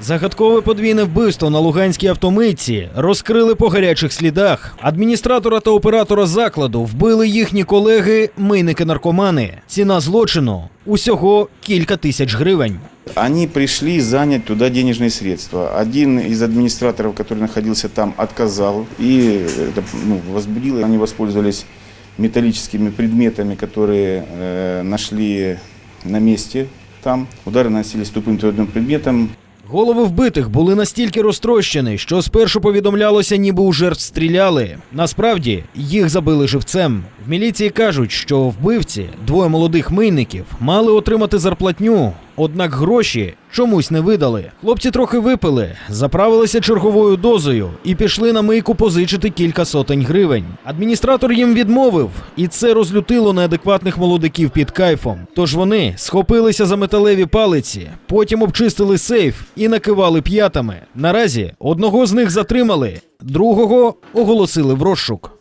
Загадкове подвійне вбивство на Луганській автомитці розкрили по гарячих слідах. Адміністратора та оператора закладу вбили їхні колеги, мийники-наркомани. Ціна злочину усього кілька тисяч гривень. Они пришли занять туда денежные средства. Один из администраторов, который находился там, отказал и это, ну, возбудило. Они воспользовались металлическими предметами, которые э, нашли на месте там. Удары наносились тупым твердым предметом. Голови вбитих були настільки розтрощені, що спершу повідомлялося, ніби у жертв стріляли. Насправді їх забили живцем. В міліції кажуть, що вбивці, двоє молодих мийників, мали отримати зарплатню, однак гроші чомусь не видали. Хлопці трохи випили, заправилися черговою дозою і пішли на мийку позичити кілька сотень гривень. Адміністратор їм відмовив, і це розлютило неадекватних молодиків під кайфом. Тож вони схопилися за металеві палиці, потім обчистили сейф і накивали п'ятами. Наразі одного з них затримали, другого оголосили в розшук.